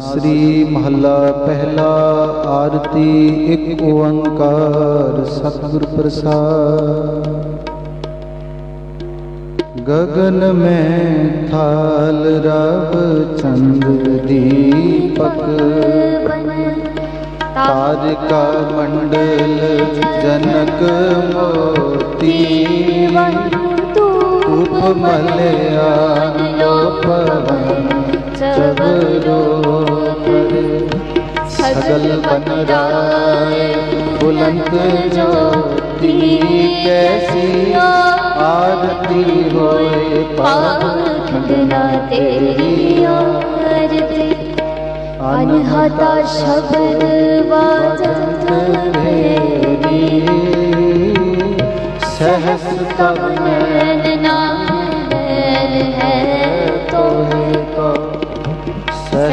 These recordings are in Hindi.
ਸ੍ਰੀ ਮਹੱਲਾ ਪਹਿਲਾ ਆਰਤੀ, ਇੱਕ ਓੰਕਾਰ ਸਤਿਗੁਰ ਪ੍ਰਸਾਦ। ਗगन ਮੈਂ ਥਾਲ ਰਵ ਚੰਦ ਦੀਪਕ। ਤਾਰਿਕਾ ਮੰਡਲ ਜਨਕ ਮੋਤੀ। ਉਪਮਲਿਆ ਲੋਪਵਨ ਚਵਰੋ। सगल बन राय बुलंद ज्योति कैसी आरती होए पावना तेरी आरती। अनहता शब्द वाजत सहस तब नैन है तो तो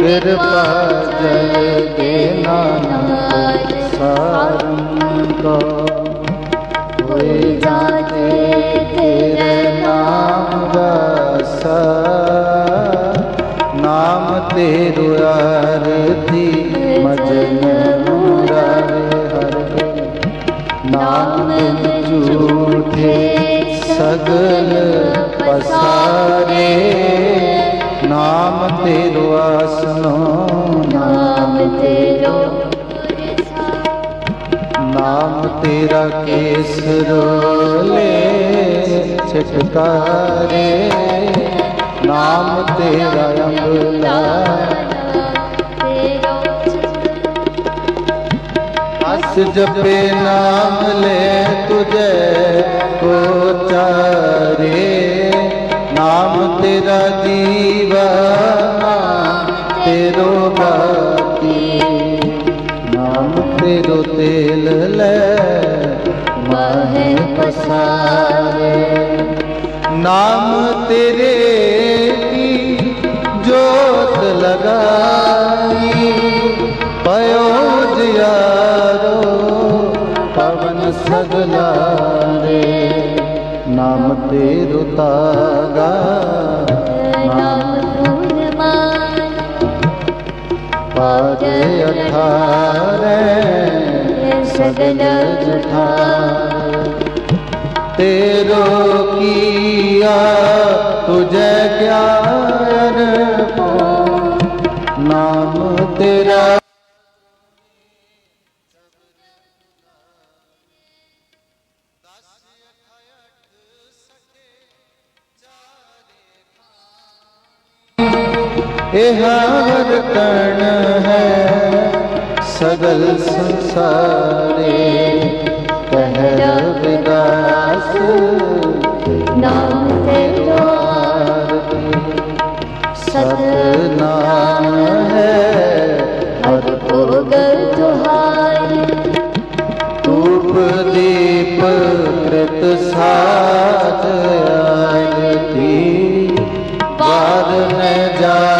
ਕਿਰਪਾ ਜਲ ਦੇਨਾ ਨਾਨਕ ਸਾਰੰ ਕੋ ਹੋਏ ਜਾਤੇ ਤੇਰੇ ਨਾਮ ਵਸਾ ਨਾਮ ਤੇਰੂ ਅਰ झूठे सगल पसारे नाम तेरो नाम तेरो नाम तेरा केसरोले छटकारे। नाम तेरा अमला जपे नाम ले तुझे को चारे नाम तेरा दीवाना तेरो बाती नाम तेरो तेल ले माह पसारे नाम तेरे पवन सगलारे नाम तेरो तागा। नाम पाद अठारे। सगल जठा। तेरो किया तुझे ज्ञान हार कर्ण है, सगल संसारे कह रविदास नाम सतनाम है, हर धूप दीप कृत साध आरती। बार में जा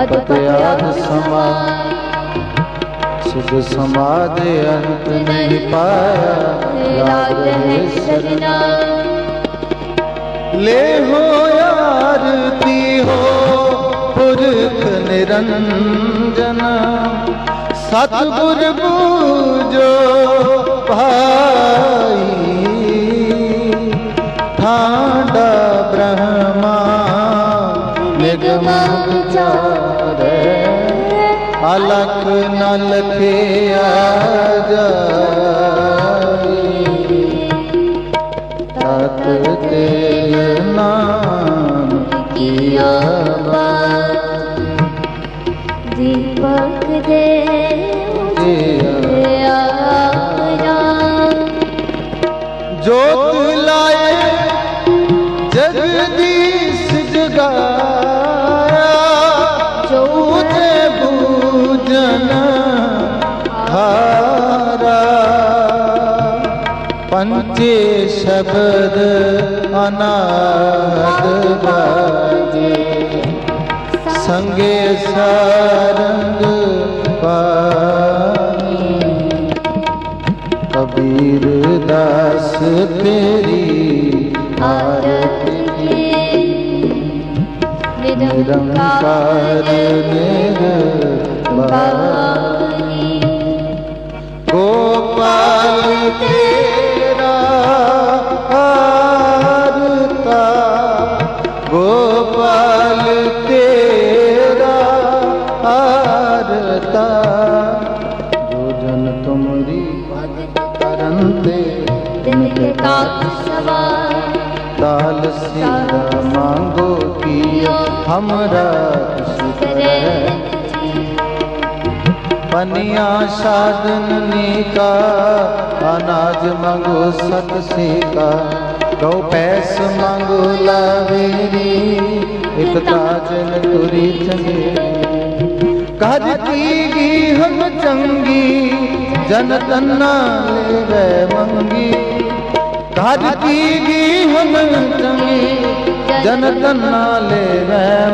अद्भुत समा सुख समाधि अंत नहीं पाया है ले हो आरती हो, पुरख निरंजन। सतगुर बूजो भाई। ठाडा ब्रह्मा निगम चार ਹਲਕ ਨਲ ਖਿਆ ਜਾਈ ਤਤ ਤੇ ਨਾਦ ਬਾਜੇ ਸੰਗੇ ਸਰੰਗ ਪਾਈ ਕਬੀਰ ਦਾਸ ਤੇਰੀ ਆਰਤ ਕੀ? ਨਿਰੰਕਾਰ ਨਿਰਭਾਈ दाल सीरा मांगो कियो, हमरा पनिया साधन का अनाज मांगो सत से का गौ पैस मांगो लावेरी, एक काजन तुरी चंगे। काज की हम चंगी जन तन्ना ले मंगी। काज की हम चंगी जन तन्ना ले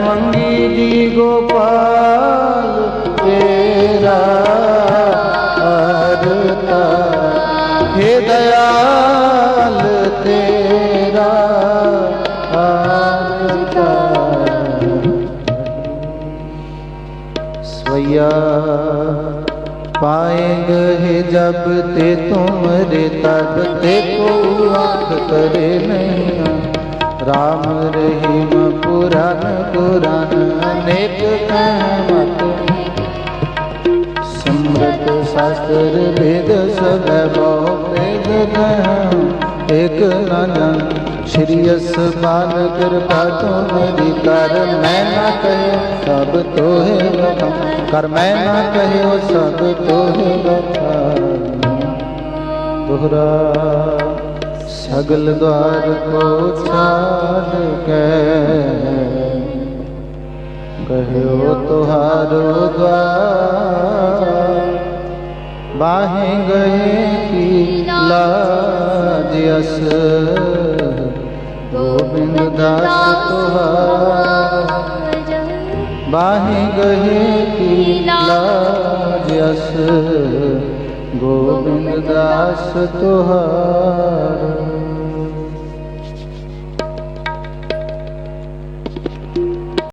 मंगी जी गोपाल, तेरा हरता हे दयाल, तेरा हरता स्वया पाएँगे जब ते तुमरे तब ते को आँख करे नहीं। राम रहीम पुराण पुराण अनेक कहमत। समृत शास्त्र वेद सब वेद एक न ਸ਼੍ਰੀ ਅਸਮਾਨ ਕਿਰਪਾ ਤੁਮਰੀ ਕਰ ਮੈਂ ਨਾ ਕਹਿਓ ਸਭ ਤੋਹੇ ਵਖਾ ਕਰ ਮੈਂ ਨਾ ਕਹਿਓ ਸਭ ਤੋਹੇ ਵਖਾ ਦੁਹਰਾ ਸਗਲ ਦਵਾਰ ਕੋ ਛਾੜ ਕੇ ਕਹਿਓ ਤੁਹਾਰੋ ਦਵਾਰ, ਬਾਹੇ ਗਏ ਕੀ ਲਾਜ ਅਸ। गोविंद दास तुहार। गहे की लाज गोविंद दास तुहार।